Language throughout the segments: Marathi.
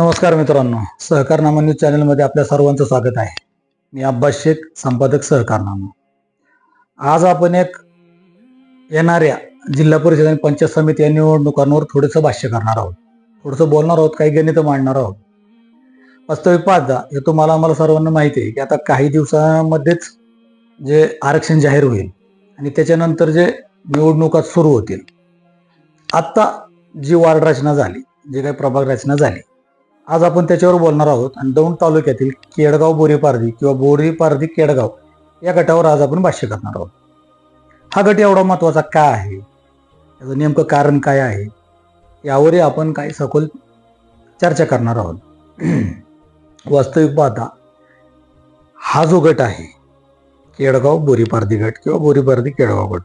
नमस्कार मित्रांनो सहकारनामा न्यूज चॅनलमध्ये आपल्या सर्वांचं स्वागत आहे. मी अब्बास शेख संपादक सहकारनामा आज आपण एक येणाऱ्या जिल्हा परिषद आणि पंचायत समिती या निवडणुकांवर थोडंसं भाष्य करणार आहोत. थोडंसं बोलणार आहोत काही गणित मांडणार आहोत. वास्तविक पाहता हे तुम्हाला आम्हाला सर्वांना माहिती आहे की आता काही दिवसामध्येच जे आरक्षण जाहीर होईल आणि त्याच्यानंतर जे निवडणुका सुरू होतील. आत्ता जी वार्ड रचना झाली जी काही प्रभाग रचना झाली आज आपण त्याच्यावर बोलणार आहोत. आणि दौंड तालुक्यातील केडगाव बोरीपारधी किंवा बोरीपारधी केडगाव या गटावर आज आपण भाष्य करणार आहोत. हा गट एवढा महत्त्वाचा का आहे? याचं नेमकं कारण काय आहे? यावरही आपण काही सखोल चर्चा करणार आहोत. वास्तविक पाहता हा जो गट आहे केडगाव बोरीपारधी गट किंवा बोरीपारधी केडगाव गट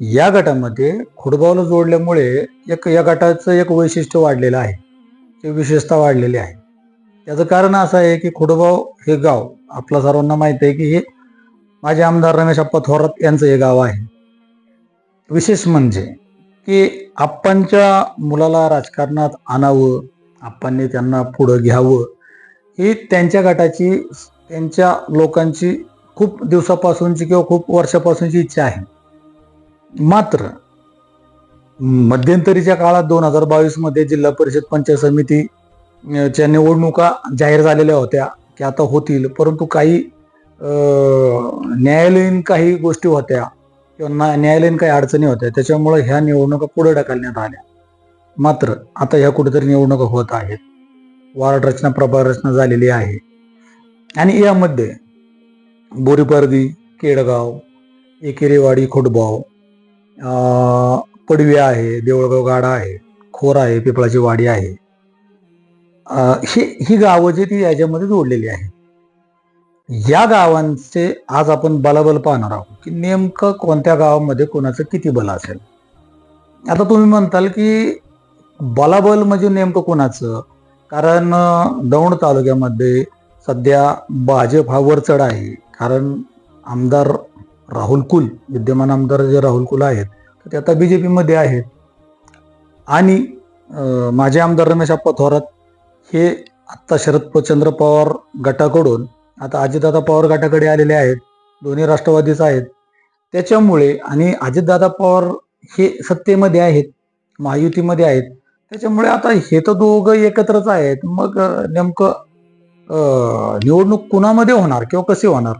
या गटामध्ये खुडगावला जोडल्यामुळे एक या गटाचं एक वैशिष्ट्य वाढलेलं आहे. ते विशेषता वाढलेली आहे. त्याचं कारण असं आहे की खुडगाव हे गाव आपल्या सर्वांना माहीत आहे की हे माझे आमदार रमेश अप्पा थोरात यांचं हे गाव आहे. विशेष म्हणजे की आप्पांच्या मुलाला राजकारणात आणावं आप्पांनी त्यांना पुढं घ्यावं ही त्यांच्या गटाची त्यांच्या लोकांची खूप दिवसापासूनची किंवा खूप वर्षापासूनची इच्छा आहे. मात्र मध्यंतरीच्या काळात दोन हजार बावीसमध्ये जिल्हा परिषद पंचायत समिती च्या निवडणुका जाहीर झालेल्या होत्या की आता होतील. परंतु काही न्यायालयीन काही गोष्टी होत्या किंवा न्यायालयीन काही अडचणी होत्या त्याच्यामुळे ह्या निवडणुका पुढे ढकलण्यात आल्या. मात्र आता ह्या कुठेतरी निवडणुका होत आहेत. वार्ड रचना प्रभार रचना झालेली आहे. आणि यामध्ये बोरीपर्दी केडगाव एकेरेवाडी खोटबाव पडवी आहे देवळगाव गाडा आहे खोर आहे पिपळाची वाडी आहे. ही ही गावं जी ती याच्यामध्ये जोडलेली आहे या गावांचे आज आपण बलाबल पाहणार आहोत की नेमकं कोणत्या गावामध्ये कोणाचं किती बल असेल. आता तुम्ही म्हणताल की बलाबल म्हणजे नेमकं कोणाचं? कारण दौंड तालुक्यामध्ये सध्या भाजप हा वरचढ आहे. कारण आमदार राहुल कुल विद्यमान आमदार जे राहुल कुल आहेत तर ते आता जे पीमध्ये आहेत. आणि माझे आमदार रमेश अप्पा थोरात हे आत्ता शरद चंद्र पवार गटाकडून आता अजितदादा पवार गटाकडे आलेले आहेत. दोन्ही राष्ट्रवादीच आहेत. त्याच्यामुळे आणि अजितदादा पवार हे सत्तेमध्ये आहेत महायुतीमध्ये आहेत. त्याच्यामुळे आता हे तर दोघं एकत्रच आहेत. मग नेमकं निवडणूक कुणामध्ये होणार किंवा कशी होणार?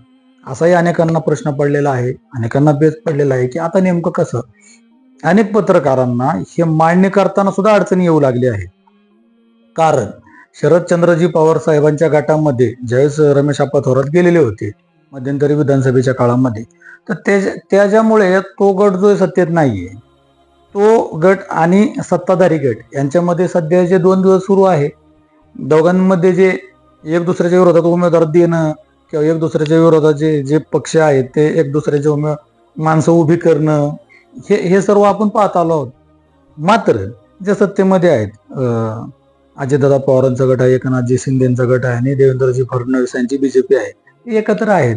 असाही अनेकांना प्रश्न पडलेला आहे अनेकांना बेस पडलेला आहे की आता नेमकं कसं? अनेक पत्रकारांना हे मांडणी करताना सुद्धा अडचणी येऊ लागली आहे कारण शरदचंद्रजी पवार साहेबांच्या गटामध्ये ज्यावेळेस रमेश आप्पा थोरात गेलेले होते मध्यंतरी विधानसभेच्या काळामध्ये. तर त्याच्या त्याच्यामुळे तो गट जो आहे सत्तेत नाहीये. तो गट आणि सत्ताधारी गट यांच्यामध्ये सध्या जे दोन दिवस सुरू आहे दोघांमध्ये जे एक दुसऱ्याच्या विरोधात उमेदवार देणं किंवा एक दुसऱ्याच्या विरोधाचे जे पक्ष आहेत ते एक दुसऱ्याचे उमे माणसं उभी करणं हे हे सर्व आपण पाहत आलो आहोत. मात्र जे सत्तेमध्ये आहेत अं, अजितदादा पवारांचा गट आहे एकनाथजी शिंदेचा गट आहे आणि देवेंद्रजी फडणवीस यांची बीजेपी आहे एकत्र आहेत.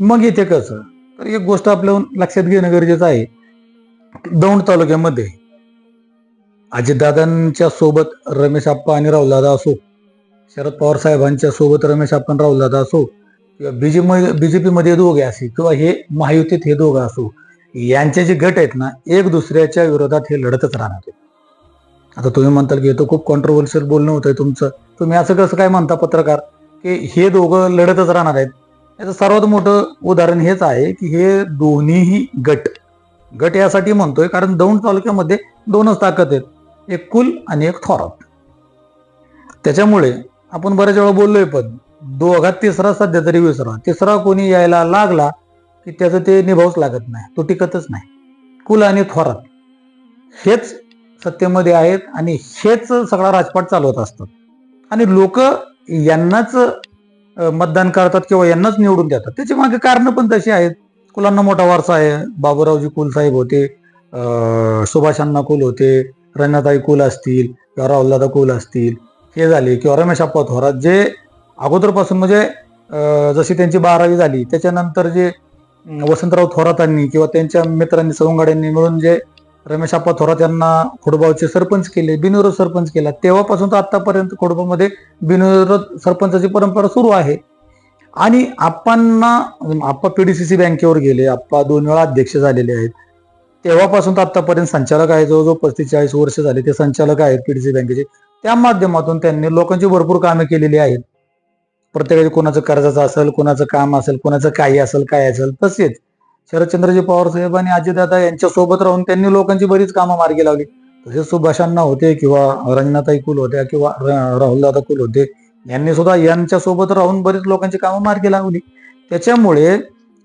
मग इथे कसं? तर एक गोष्ट आपल्या लक्षात घेणं गरजेचं आहे. दौंड तालुक्यामध्ये अजितदादांच्या सोबत रमेश आप्पा आणि राहुलदादा असो शरद पवार साहेबांच्या सोबत रमेश आप्पा राहुलदादा असो किंवा बीजेपी बीजेपीमध्ये दोघे असे किंवा हे महायुतीत हे दोघं असो यांचे जे गट आहेत ना एक दुसऱ्याच्या विरोधात हे लढतच राहणार आहेत. आता तुम्ही म्हणताल की हे तर खूप कॉन्ट्रोवर्शियल बोलणं होतंय तुमचं. तुम्ही असं कसं काय म्हणता पत्रकार? की हे दोघं लढतच राहणार आहेत. याचं सर्वात मोठं उदाहरण हेच आहे की हे दोन्हीही गट गट यासाठी म्हणतोय कारण दौंड तालुक्यामध्ये दोनच ताकद आहेत. एक कुल आणि एक थोरात. त्याच्यामुळे आपण बऱ्याच वेळा बोललोय पण दोघात तिसरा सध्या तरी विसरा. तिसरा कोणी यायला लागला की त्याचं ते निभावच लागत नाही. तो टिकतच नाही. कुल आणि थोरात. हेच सत्तेमध्ये आहेत आणि हेच सगळा राजपाट चालवत असतात. आणि लोक यांनाच मतदान करतात किंवा यांनाच निवडून देतात. त्याच्यामागे कारणं पण तशी आहेत. कुलांना मोठा वारसा आहे. बाबूरावजी कुलसाहेब होते. सुभाषांना कुल होते. रणाताई कुल असतील किंवा राहुलदादा कुल असतील. हे झाले किंवा रमेश अप्पा थोरात जे अगोदरपासून म्हणजे जशी त्यांची बारावी झाली त्याच्यानंतर जे वसंतराव थोरातांनी किंवा त्यांच्या मित्रांनी सवंगाड्यांनी मिळून जे रमेश आप्पा थोरात यांना खोडबावचे सरपंच केले बिनविरोध सरपंच केला तेव्हापासून तर आतापर्यंत खोडबामध्ये बिनविरोध सरपंचाची परंपरा सुरू आहे. आणि आप्पांना आप्पा पीडीसीसी बँकेवर गेले आप्पा दोन वेळा अध्यक्ष झालेले आहेत. तेव्हापासून तर आतापर्यंत संचालक आहे जवळजवळ पस्तीस चाळीस वर्ष झाले ते संचालक आहेत पीडीसी बँकेचे. त्या माध्यमातून त्यांनी लोकांची भरपूर कामे केलेली आहेत. प्रत्येकाचे कोणाचं कर्जाचं असेल कोणाचं काम असेल कोणाचं काही असेल काय असेल तसेच. शरदचंद्रजी पवार साहेब आणि अजितदादा यांच्या सोबत राहून त्यांनी लोकांची बरीच कामं मार्गी लावली. तसेच सुभाषांना होते किंवा रंजनाताई कुल होत्या किंवा राहुलदादा कुल होते यांनी सुद्धा यांच्या सोबत राहून बरीच लोकांची कामं मार्गी लावली. त्याच्यामुळे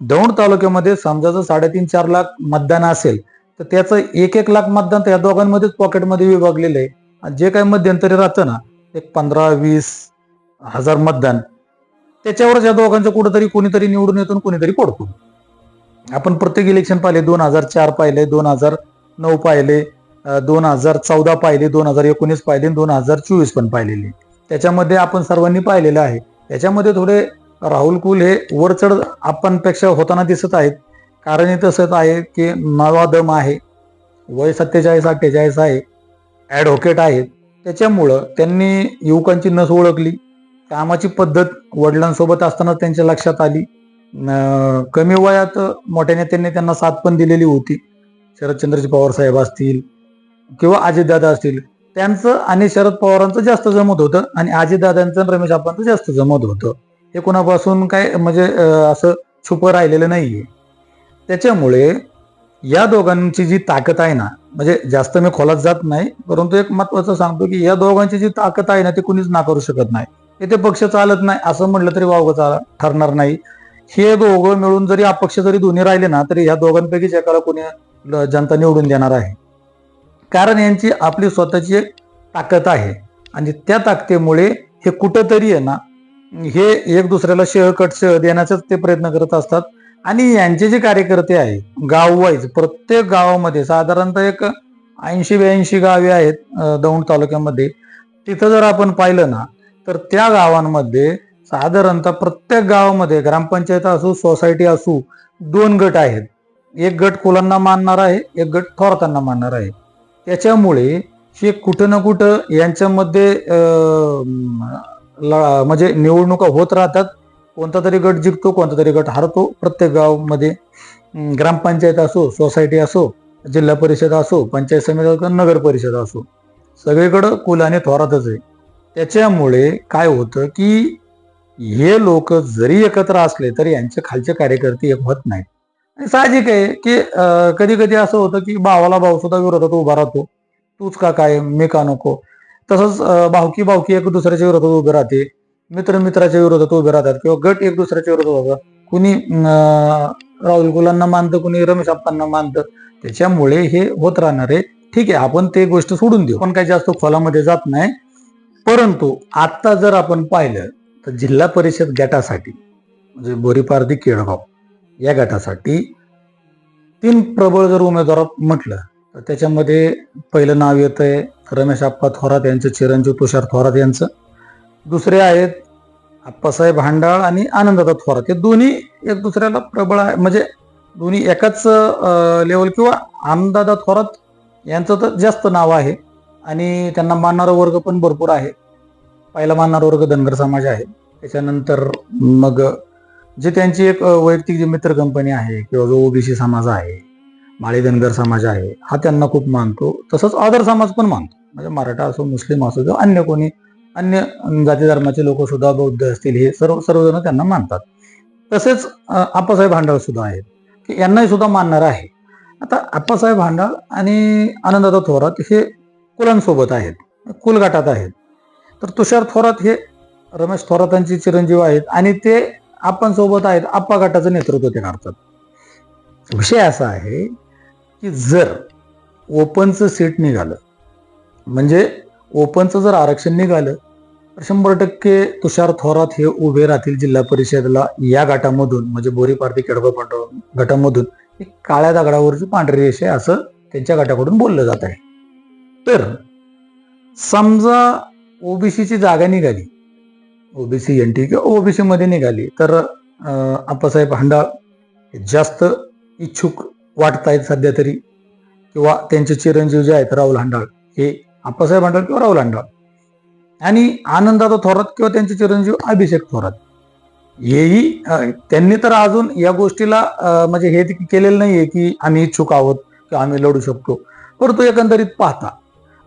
दौंड तालुक्यामध्ये समजा जर साडेतीन चार लाख मतदान असेल तर त्याचं एक एक लाख मतदान त्या दोघांमध्येच पॉकेटमध्ये विभागलेलं आहे. आणि जे काही मध्यंतरी राहतं ना एक पंधरा वीस हजार मतदान. त्याच्यावरच या दोघांचं कुठंतरी कोणीतरी निवडून येतो आणि कोणीतरी पडतो. आपण प्रत्येक इलेक्शन पाहिले दोन हजार चार पाहिले दोन हजार नऊ पाहिले दोन हजार चौदा पाहिले दोन हजार एकोणीस पाहिले दोन हजार चोवीस पण पाहिलेले. त्याच्यामध्ये आपण सर्वांनी पाहिलेलं आहे. त्याच्यामध्ये थोडे राहुल कुल हे वरचढ आपणपेक्षा होताना दिसत आहेत. कारण हे तसंच आहे की नवा दम आहे. वय सत्तेचाळीस अठ्ठेचाळीस आहे. ॲडव्होकेट आहेत. त्याच्यामुळं त्यांनी युवकांची नस ओळखली. कामाची पद्धत वडिलांसोबत असताना त्यांच्या लक्षात आली. कमी वयात मोठ्या नेत्यांनी त्यांना साथ पण दिलेली होती. शरदचंद्रजी पवार साहेब असतील किंवा अजितदादा असतील. त्यांचं आणि शरद पवारांचं जास्त जमत होतं आणि अजितदादांचं आणि रमेश आपांचं जास्त जमत होतं. हे कुणापासून काय म्हणजे असं छुपं राहिलेलं नाहीये. त्याच्यामुळे या दोघांची जी ताकद आहे ना म्हणजे जास्त मी खोलात जात नाही परंतु एक महत्वाचं सांगतो की या दोघांची जी ताकद आहे ना ती कुणीच नाकारू शकत नाही. इथे पक्ष चालत नाही असं म्हटलं तरी वावगं ठरणार नाही. हे दोघं मिळून जरी अपक्ष जरी दोन्ही राहिले ना तरी ह्या दोघांपैकीच एकाला कोणी ल- जनता निवडून देणार आहे. कारण यांची आपली स्वतःची एक ताकद आहे. आणि त्या ताकदीमुळे हे कुठंतरी आहे ना हे एक दुसऱ्याला शह कट शह देण्याचाच ते प्रयत्न करत असतात. आणि यांचे जे कार्यकर्ते आहे गाव वाईज प्रत्येक गावामध्ये साधारणतः एक ऐंशी ब्याऐंशी गावे आहेत दौंड तालुक्यामध्ये. तिथं जर आपण पाहिलं ना तर त्या गावांमध्ये साधारणतः प्रत्येक गावामध्ये ग्रामपंचायत असू सोसायटी असू दोन गट आहेत. एक गट कुलांना मानणार आहे एक गट थोरातांना मानणार आहे. त्याच्यामुळे हे कुठं ना कुठं यांच्यामध्ये म्हणजे निवडणुका होत राहतात. कोणता तरी गट जिंकतो कोणता तरी गट हारतो. प्रत्येक गावामध्ये ग्रामपंचायत असो सोसायटी असो जिल्हा परिषद असो पंचायत समिती असो नगर परिषद असो सगळीकडं कुल आणि थोरातच आहे. त्याच्यामुळे काय होतं की हे लोक जरी एकत्र असले तरी यांचे खालचे कार्यकर्ते एक होत नाहीत. आणि साहजिक आहे की कधी कधी असं होतं की भावाला भाऊ सुद्धा विरोधात उभा राहतो. तूच का काय मी का नको? तसंच भावकी भावकी एक दुसऱ्याच्या विरोधात उभे राहते. मित्र मित्राच्या विरोधात उभे राहतात किंवा गट एक दुसऱ्याच्या विरोधात उभा कुणी अं, राहुल गुलांना मानतं कुणी रमेश आप्पांना मानतं. त्याच्यामुळे हे होत राहणार आहे. ठीक आहे आपण ते गोष्ट सोडून देऊ. पण काही जास्त खोलामध्ये जात नाही. परंतु आत्ता जर आपण पाहिलं तर जिल्हा परिषद गटासाठी म्हणजे बोरीपारदी केळगाव या गटासाठी तीन प्रबळ जर उमेदवार म्हटलं तर त्याच्यामध्ये पहिलं नाव येतं आहे रमेश आप्पा थोरात यांचं चिरंजीव तुषार थोरात यांचं. दुसरे आहेत आप्पासाहेब हांडाळ आणि आनंददा थोरात. हे दोन्ही एक दुसऱ्याला प्रबळ आहे. म्हणजे दोन्ही एकाच लेवल किंवा आनंददा थोरात यांचं तर जास्त नाव आहे. आणि त्यांना मानणारा वर्ग पण भरपूर आहे. पहिला मानणारा वर्ग धनगर समाज आहे. त्याच्यानंतर मग जे त्यांची एक वैयक्तिक जी मित्र कंपनी आहे किंवा जो ओबीसी समाज आहे माळी धनगर समाज आहे हा त्यांना खूप मानतो. तसंच आदर समाज पण मानतो. म्हणजे मराठा असो मुस्लिम असो किंवा अन्य कोणी अन्य जाती धर्माचे लोक सुद्धा बौद्ध असतील हे सर्व सर्वजण त्यांना मानतात. तसेच आप्पासाहेब हांडाळ सुद्धा आहेत की यांनाही सुद्धा मानणार आहे. आता आप्पासाहेब हांडाळ आणि आनंददादा थोरात हे कुलांसोबत आहेत कुलगटात आहेत. तर तुषार थोरात हे रमेश थोरातांचे चिरंजीव आहेत आणि ते आपण सोबत आहेत आप्पा गटाचं नेतृत्व ते करतात विषय असा आहे की जर ओपनचं सीट निघालं म्हणजे ओपनचं जर आरक्षण निघालं तर शंभर टक्के तुषार थोरात हे उभे राहतील जिल्हा परिषदला या गटामधून म्हणजे बोरी पारती केडगाव पांडव गटामधून काळ्या दगडावरची पांढरी रेषा आहे असं त्यांच्या गटाकडून बोललं जात आहे. तर समजा ओबीसीची जागा निघाली ओबीसी एन टी किंवा ओबीसी मध्ये निघाली तर आप्पासाहेब हांडाळ जास्त इच्छुक वाटत आहेत सध्या तरी किंवा त्यांचे चिरंजीव जे आहेत राहुल हांडाळ हे आप्पासाहेब हांडाळ किंवा राहुल हांडाळ आणि आनंदाचा थोरात किंवा त्यांचे चिरंजीव अभिषेक थोरात हेही त्यांनी तर अजून या गोष्टीला म्हणजे हे केलेलं नाहीये की आम्ही इच्छुक आहोत किंवा आम्ही लढू शकतो परंतु एकंदरीत पाहता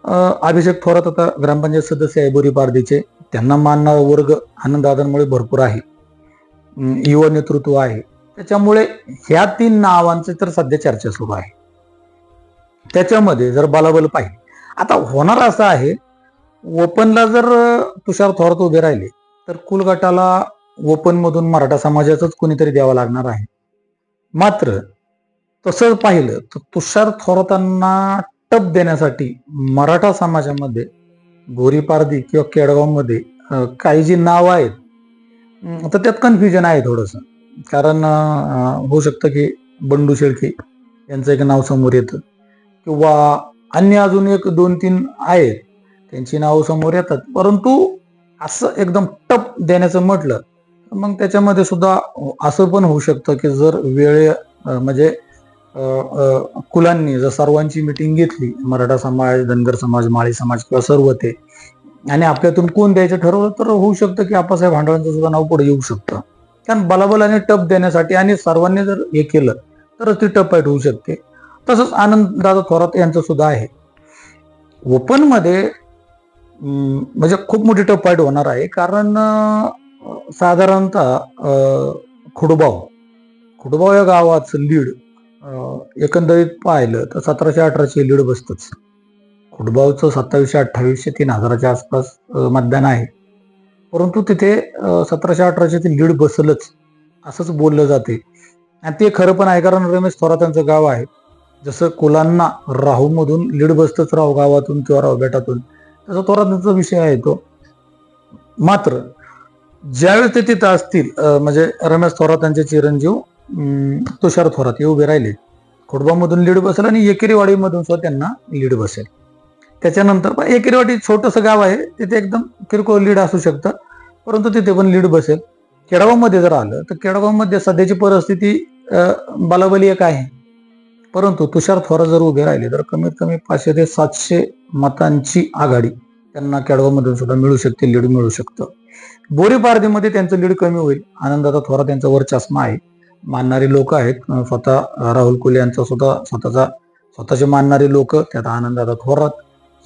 अभिषेक थोरात आता ग्रामपंचायत सदस्य आहे बोरी पारदीचे त्यांना मानणारा वर्ग आनंददादांमुळे भरपूर आहे. युवा नेतृत्व आहे. त्याच्यामुळे ह्या तीन नावांची तर सध्या चर्चा सुरू आहे. त्याच्यामध्ये जर बलाबल पाहिजे आता होणार असं आहे ओपनला जर तुषार थोरात उभे राहिले तर कुलगटाला ओपनमधून ओपन मधून मराठा समाजाचंच कोणीतरी द्यावं लागणार आहे. मात्र तसं पाहिलं तर तुषार थोरातांना टप देण्यासाठी मराठा समाजामध्ये गोरीपारदी किंवा केडगावमध्ये काही जी नाव आहेत तर त्यात कन्फ्युजन आहे थोडंसं. कारण होऊ शकतं की बंडू शेळके यांचं एक नाव समोर येतं. किंवा अन्य अजून एक दोन तीन आहेत त्यांची नावं समोर येतात. परंतु असं एकदम टप देण्याचं म्हटलं मग त्याच्यामध्ये सुद्धा असं पण होऊ शकतं की जर वेळ म्हणजे कुलांनी जर सर्वांची मिटिंग घेतली मराठा समाज धनगर समाज माळी समाज किंवा सर्व ते आणि आपल्यातून कोण द्यायचं ठरवलं तर होऊ शकतं की आपासाहेब भांडवांचं सुद्धा नाव पुढे येऊ शकतं. कारण बलाबलाने टप देण्यासाठी आणि सर्वांनी जर हे केलं तरच ती टपफाईट होऊ शकते. तसंच आनंददादा थोरात यांचं सुद्धा आहे. ओपनमध्ये म्हणजे खूप मोठी टप फाईट होणार आहे. कारण साधारणतः खुडबाव खुडबाव या गावाचं लीड एकंदरीत पाहिलं तर सतराशे अठराशे लीड बसतच. खुटबावचं सत्तावीसशे अठ्ठावीसशे तीन हजाराच्या आसपास मतदान आहे. परंतु तिथे सतराशे अठराशे ते लीड बसलच असंच बोललं जाते. आणि ते खरं पण आहे कारण रमेश थोरातांचं गाव आहे. जसं कुलांना राहूमधून लीड बसतच राहू गावातून किंवा राहू बेटातून तसा थोरातांचा विषय आहे तो. मात्र ज्यावेळेस ते तिथं असतील म्हणजे रमेश थोरातांचे चिरंजीव तुषार थोरात हे उभे राहिले. खोडबामधून लीड बसेल आणि एकेरीवाडीमधून सुद्धा त्यांना लीड बसेल. त्याच्यानंतर पण एकेरीवाडी छोटंसं गाव आहे तिथे एकदम किरकोळ लीड असू शकतं परंतु तिथे पण लीड बसेल. केडगावमध्ये जर आलं तर केडगावमध्ये सध्याची परिस्थिती बालाबली एक आहे. परंतु तुषार थोरात जर उभे राहिले तर कमीत कमी पाचशे ते सातशे मतांची आघाडी त्यांना केडगावमधून सुद्धा मिळू शकते लीड मिळू शकतं. बोरी पारदीमध्ये त्यांचं लीड कमी होईल. आनंदाचा थोरात त्यांचा वर चष्मा आहे. मानणारी लोक आहेत. स्वतः राहुल कुले यांचा सुद्धा स्वतःचा स्वतःचे मानणारे लोक त्यात आनंदाचा थोरात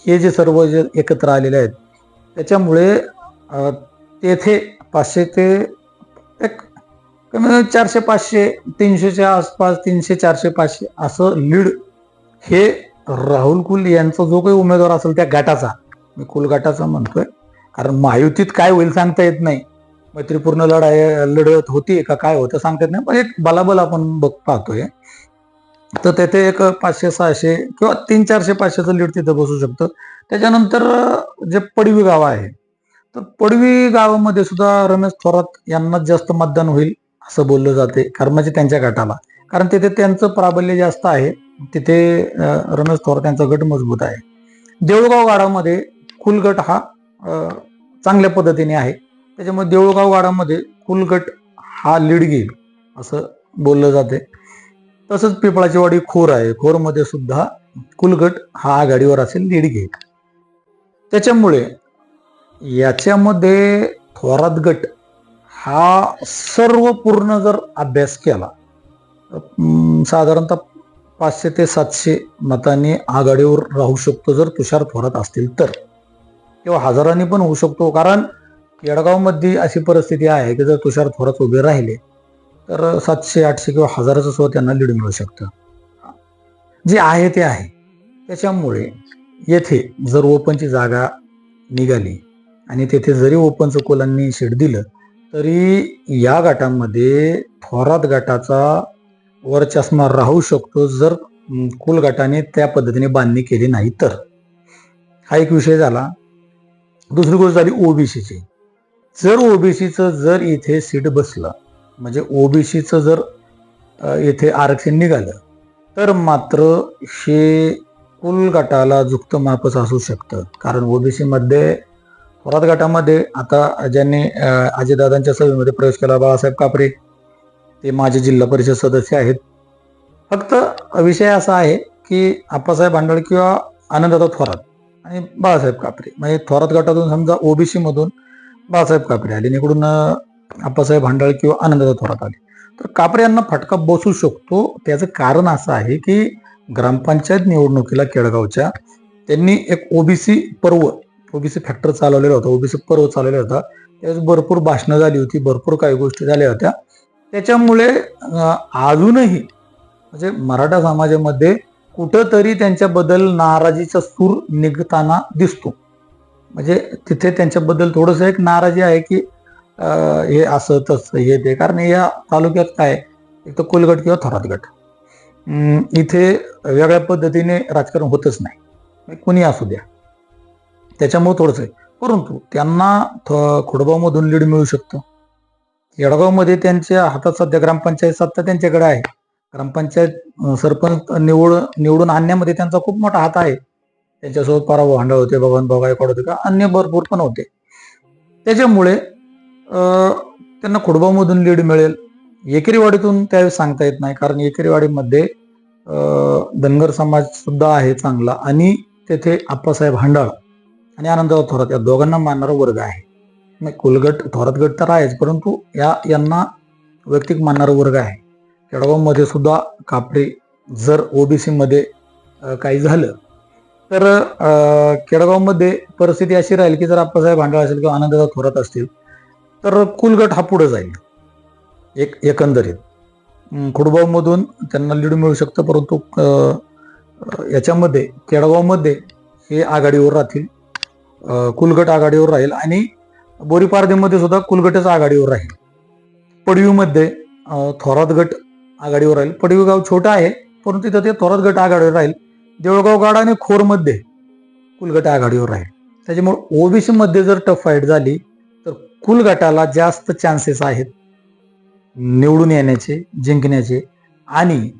हे जे सर्व जे एकत्र आलेले आहेत त्याच्यामुळे तेथे पाचशे ते एक कमी चारशे पाचशे तीनशेच्या आसपास तीनशे चारशे पाचशे असं लीड हे राहुल कुल यांचा जो काही उमेदवार असेल त्या गटाचा. मी कुल गटाचा म्हणतोय. कारण महायुतीत काय होईल सांगता येत नाही. मैत्रीपूर्ण लढाई लढत होती का काय होतं सांगतात नाही पण एक बलाबल आपण बघ पाहतोय. तर तेथे एक पाचशे सहाशे किंवा तीन चारशे पाचशेचं लीड तिथं बसू शकतं. त्याच्यानंतर जे पडवी गाव आहे तर पडवी गावामध्ये सुद्धा रमेश थोरात यांनाच जास्त मतदान होईल असं बोललं जाते. कारण म्हणजे त्यांच्या गटाला. कारण तिथे त्यांचं प्राबल्य जास्त आहे. तिथे रमेश थोरात यांचा गट मजबूत आहे. देऊळगाव गाडामध्ये कुल गट हा चांगल्या पद्धतीने आहे. त्याच्यामुळे देऊळगाव गाडामध्ये कुलगट हा लीड घेईल असं बोललं जाते. तसंच पिपळाची वाडी खोर आहे. खोरमध्ये सुद्धा कुलगट हा आघाडीवर असेल लीड घेईल. त्याच्यामुळे याच्यामध्ये थोरात गट हा सर्व पूर्ण जर अभ्यास केला साधारणतः पाचशे ते सातशे मतांनी आघाडीवर राहू शकतो जर तुषार थोरात असतील तर. किंवा हजारांनी पण होऊ शकतो कारण येडगावमध्ये अशी परिस्थिती आहे की जर तुषार थोरात उभे राहिले तर सातशे आठशे किंवा हजाराचं सुद्धा त्यांना लीड मिळू शकतं. जे आहे ते आहे. त्याच्यामुळे येथे जर ओपनची जागा निघाली आणि तेथे जरी ओपनचं कोलांनी शेड दिलं तरी या गटामध्ये थोरात गटाचा वरचष्मा राहू शकतो जर कुल गटाने त्या पद्धतीने बांधणी केली नाही तर. हा एक विषय झाला. दुसरी गोष्ट झाली ओबीसीची जर ओबीसीचं जर इथे सीट बसलं म्हणजे ओबीसीचं जर इथे येथे आरक्षण निघालं तर मात्र हे कुल गटाला जुक्त मापच असू शकतं. कारण ओबीसीमध्ये थोरात गटामध्ये आता ज्यांनी अ, अजयदादांच्या सभेमध्ये प्रवेश केला बाळासाहेब कापरे ते माझे जिल्हा परिषद सदस्य आहेत. फक्त विषय असा आहे की आप्पासाहेब भांडळ किंवा आनंददादा थोरात आणि बाळासाहेब कापरे. म्हणजे थोरात गटातून समजा ओबीसीमधून मधून बाळासाहेब कापरे आले. आणि इकडून अं, आप्पासाहेब भांडळ किंवा आनंददा थोरात आले. तर कापरे यांना फटका बसू शकतो. त्याचं कारण असं आहे की ग्रामपंचायत निवडणुकीला केळगावच्या त्यांनी एक ओबीसी पर्व ओबीसी फॅक्टर चालवलेला होता. ओबीसी पर्व चालवलेला होता. त्यावेळेस भरपूर भाषणं झाली होती. भरपूर काही गोष्टी झाल्या होत्या. त्याच्यामुळे अजूनही म्हणजे मराठा समाजामध्ये कुठंतरी त्यांच्याबद्दल नाराजीचा सूर निघताना दिसतो. म्हणजे तिथे त्यांच्याबद्दल थोडंसं एक नाराजी आहे की हे असं तसं हे ते. कारण या तालुक्यात काय एक तर कोलगट किंवा थोरात गट. इथे वेगळ्या पद्धतीने राजकारण होतच नाही. म्हणजे कुणी असू द्या. त्याच्यामुळे थोडंसं आहे. परंतु त्यांना थ- खोडगावमधून लीड मिळू शकतं. येडगावमध्ये त्यांच्या हातात सध्या ग्रामपंचायत सत्ता त्यांच्याकडे आहे. ग्रामपंचायत सरपंच निवड निवडून आणण्यामध्ये त्यांचा खूप मोठा हात आहे. त्यांच्यासोबत पराभव भांडळ होते भगवान भाऊ गायकवाड होते का अन्य भरपूर पण होते. त्याच्यामुळे त्यांना खुडबामधून लीड मिळेल. एकेरीवाडीतून त्यावेळेस सांगता येत नाही कारण एकेरीवाडीमध्ये धनगर समाज सुद्धा आहे चांगला आणि तेथे आप्पासाहेब हांडाळ आणि आनंदराव थोरात या दोघांना मानणारा वर्ग आहे. नाही कुलगट थोरात गट तर आहेच परंतु या यांना वैयक्तिक मानणारा वर्ग आहे. केडगावमध्ये सुद्धा कापडे जर ओबीसीमध्ये काही झालं तर केडगावमध्ये परिस्थिती अशी राहील की जर आप्पासाहेब भांडाळ असेल किंवा आनंदाचा थोरात असतील तर कुलगट हा पुढे जाईल. एक एकंदरीत. खुडबावमधून त्यांना लीड मिळू शकतं परंतु याच्यामध्ये केडगावमध्ये हे आघाडीवर राहतील. कुलगट आघाडीवर राहील आणि बोरीपारदेमध्ये सुद्धा कुलगटच आघाडीवर राहील. पडवीमध्ये थोरात गट आघाडीवर राहील. पडवी गाव छोटं आहे परंतु तिथं ते थोरात गट आघाडीवर राहील. देऊळगाव गाडा आणि खोरमध्ये कुलगट आघाडीवर राहील. त्याच्यामुळे ओबीसी मध्ये जर टफ फाईट झाली तर कुलगटाला जास्त चान्सेस आहेत निवडून येण्याचे जिंकण्याचे. आणि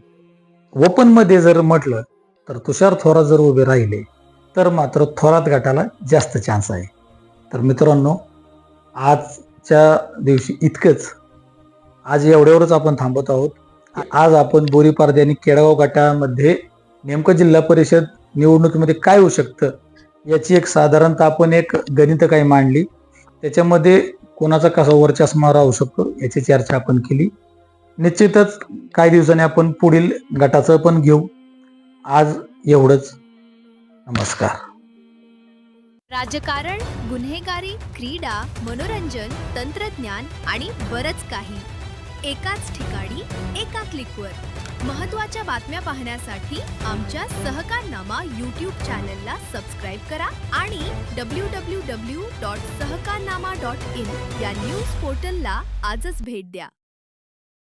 ओपनमध्ये जर म्हटलं तर तुषार थोरात जर उभे राहिले तर मात्र थोरात गटाला जास्त चान्स आहे. तर मित्रांनो आजच्या दिवशी इतकंच. आज एवढ्यावरच आपण थांबत आहोत. आज आपण बोरीपारदे आणि केळगाव गटामध्ये नेमकं जिल्हा परिषद निवडणुकीमध्ये काय होऊ शकतं याची एक साधारणतः आपण एक गणित काही मांडली. त्याच्यामध्ये कोणाचा कसा वर्चस्मा राहू शकतो याची चर्चा आपण केली. निश्चितच काही दिवसांनी आपण पुढील गटाचं पण घेऊ. आज एवढंच. नमस्कार. राजकारण गुन्हेगारी क्रीडा मनोरंजन तंत्रज्ञान आणि बरच काही. एकाच ठिकाणी एका क्लिकवर महत्त्वाच्या बातम्या पाहण्यासाठी आमच्या सहकारनामा यूट्यूब चॅनलला सबस्क्राईब करा आणि W W W dot Sahakarnama dot in या न्यूज पोर्टलला आजच भेट द्या.